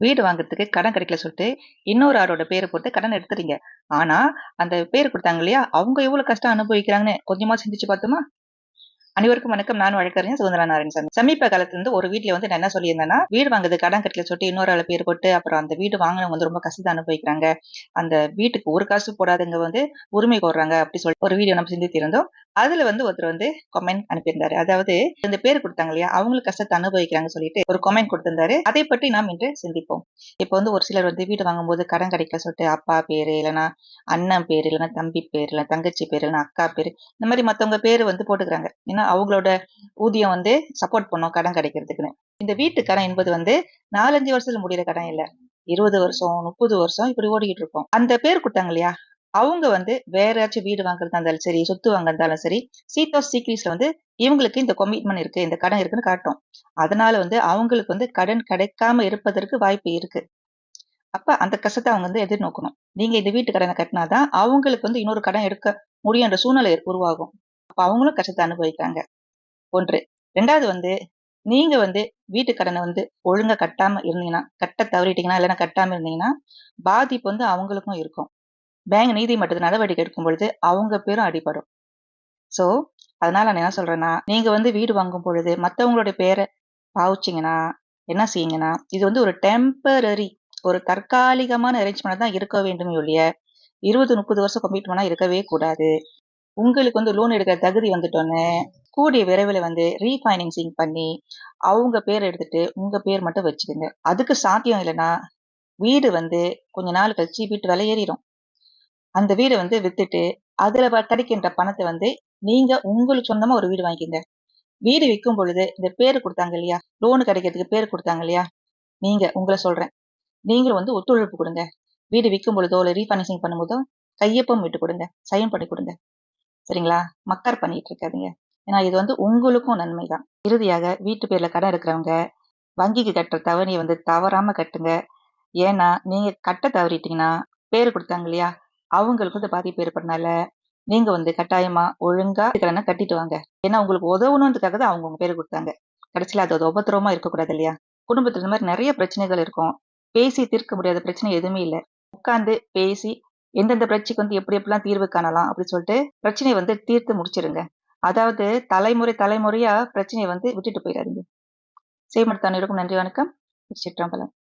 வீடு வாங்குறதுக்கு கடன் கிடைக்கல சொல்லிட்டு இன்னொரு ஆளோட பேரை போட்டு கடன் எடுத்துறீங்க. ஆனா அந்த பேர் கொடுத்தாங்க இல்லையா? அவங்க எவ்வளவு கஷ்டம் அனுபவிக்கிறாங்கன்னு கொஞ்சமா சிந்திச்சு பார்த்தோமா அனைவருக்கும் வணக்கம். நான் வழக்கறிஞர் சுதந்திரா நாராயணசாமி. சமீப காலத்துல இருந்து ஒரு வீட்டுல வந்து நான் என்ன சொல்லியிருந்தேன்னா வீடு வாங்குறது கடன் கட்டில சொல்லிட்டு இன்னொரு ஆள் பேர் போட்டு அப்புறம் அந்த வீடு வாங்கினவங்க வந்து ரொம்ப கஷ்டத்தை அனுபவிக்கிறாங்க. அந்த வீட்டுக்கு ஒரு காசு போடாதவங்க வந்து உரிமை கோர்றாங்க அப்படி சொல்லி ஒரு வீடியோ நம்ம சிந்தித்திருந்தோம் அதுல வந்து ஒருத்தர் வந்து கமெண்ட் அனுப்பியிருந்தாரு. அதாவது இந்த பேர் கொடுத்தாங்க இல்லையா அவங்களுக்கு கஷ்டத்தை அனுபவிக்கிறாங்க சொல்லிட்டு ஒரு கமெண்ட் கொடுத்திருந்தாரு. அதை பற்றி நாம் இன்று சிந்திப்போம். இப்போ வந்து ஒரு சிலர் வந்து வீடு வாங்கும்போது கடன் கிடைக்கல சொல்லிட்டு அப்பா பேரு இல்லைன்னா அண்ணன் பேர் இல்லைன்னா தம்பி பேர் இல்லைன்னா தங்கச்சி பேர் இல்லைன்னா அக்கா பேர் இந்த மாதிரி மத்தவங்க பேர் வந்து போட்டுக்கிறாங்க. ஏன்னா அவங்களோட ஊதியம் வந்து சப்போர்ட் பண்ணும் கடன் கிடைக்கிறதுக்குன்னு. இந்த வீட்டு கடன் என்பது வந்து நாலஞ்சு வருஷத்துல முடியிற கடன் இல்ல. இருபது வருஷம் முப்பது வருஷம் இப்படி ஓடிக்கிட்டு இருக்கோம். அந்த பேர் கொடுத்தாங்க இல்லையா? அவங்க வந்து வேற ஏதாச்சும் வீடு வாங்குறதா இருந்தாலும் சரி சொத்து வாங்குறதாலும் சரி சீட் ஆஃப் சீக்ரீஸ்ல வந்து இவங்களுக்கு இந்த கமிட்மெண்ட் இருக்கு இந்த கடன் இருக்குன்னு காட்டும். அதனால வந்து அவங்களுக்கு வந்து கடன் கிடைக்காம இருப்பதற்கு வாய்ப்பு இருக்கு. அப்ப அந்த கஷ்டத்தை அவங்க வந்து எதிர்நோக்கணும். நீங்க இந்த வீட்டு கடனை கட்டினாதான் அவங்களுக்கு வந்து இன்னொரு கடன் எடுக்க முடியுன்ற சூழ்நிலை உருவாகும். அப்ப அவங்களும் கஷ்டத்தை அனுபவிக்கிறாங்க ஒன்று. ரெண்டாவது வந்து நீங்க வந்து வீட்டு கடனை வந்து ஒழுங்கா கட்டாம இருந்தீங்கன்னா கட்ட தவறிட்டீங்கன்னா இல்லைன்னா கட்டாம இருந்தீங்கன்னா பாதிப்பு வந்து அவங்களுக்கும் இருக்கும். பேங்க் நீதிமன்றத்து நடவடிக்கை எடுக்கும் பொழுது அவங்க பேரும் அடிபடும். சோ அதனால நான் என்ன சொல்றேன்னா நீங்க வந்து வீடு வாங்கும் பொழுது மத்தவங்களுடைய பேரை பாவிச்சிங்கன்னா என்ன செய்யுங்கன்னா இது வந்து ஒரு டெம்பரரி ஒரு தற்காலிகமான அரேஞ்ச்மெண்ட் தான் இருக்க வேண்டும் ஒழிய இருபது முப்பது வருஷம் கமிட்மெண்டா இருக்கவே கூடாது. உங்களுக்கு வந்து லோன் எடுக்கிற தகுதி வந்துட்டோன்னு கூடிய விரைவில் வந்து ரீஃபைனான்சிங் பண்ணி அவங்க பேர் எடுத்துட்டு உங்க பேர் மட்டும் வச்சுக்கோங்க. அதுக்கு சாத்தியம் இல்லைன்னா வீடு வந்து கொஞ்ச நாள் கழிச்சு வீட்டு விலை ஏறிடும். அந்த வீடை வந்து வித்துட்டு அதுல கிடைக்கின்ற பணத்தை வந்து நீங்க உங்களுக்கு சொந்தமா ஒரு வீடு வாங்கிக்கங்க. வீடு விற்கும் பொழுது இந்த பேர் கொடுத்தாங்க இல்லையா? லோனு கிடைக்கிறதுக்கு பேர் கொடுத்தாங்க இல்லையா? நீங்க உங்களை சொல்றேன். நீங்களும் வந்து ஒத்துழைப்பு கொடுங்க. வீடு விற்கும் பொழுதோ இல்லை ரீஃபைனான்சிங் பண்ணும்போதோ கையொப்பம் விட்டு கொடுங்க. சைன் பண்ணி கொடுங்க. சரிங்களா? மக்கார் பண்ணிட்டு இருக்காதீங்க ஏன்னா இது வந்து உங்களுக்கும் நன்மை தான் இறுதியாக வீட்டு பேர்ல கடன் இருக்கிறவங்க வங்கிக்கு கட்டுற தவணையை வந்து தவறாம கட்டுங்க. ஏன்னா நீங்க கட்ட தவறிட்டீங்கன்னா பேர் கொடுத்தாங்க இல்லையா? அவங்களுக்கு வந்து பாதிப்பு ஏற்படுறதுனால நீங்க வந்து கட்டாயமா ஒழுங்கா கடனை கட்டிட்டு வாங்க. ஏன்னா உங்களுக்கு உதவணுன்றதுக்காக தான் அவங்க உங்க பேர் கொடுத்தாங்க. கடைசியில அது உபத்திரமா இருக்கக்கூடாது இல்லையா? குடும்பத்துல இந்த மாதிரி நிறைய பிரச்சனைகள் இருக்கும். பேசி தீர்க்க முடியாத பிரச்சனை எதுவுமே இல்லை. உட்காந்து பேசி எந்தெந்த பிரச்சனைக்கு வந்து எப்படி எப்படிலாம் தீர்வு காணலாம் அப்படின்னு சொல்லிட்டு பிரச்சனையை வந்து தீர்த்து முடிச்சிருங்க. அதாவது தலைமுறை தலைமுறையா பிரச்சனையை வந்து விட்டுட்டு போயிடாதீங்க. செய்மடுத்தான இருக்கும். நன்றி வணக்கம். சிற்றம்பலம்.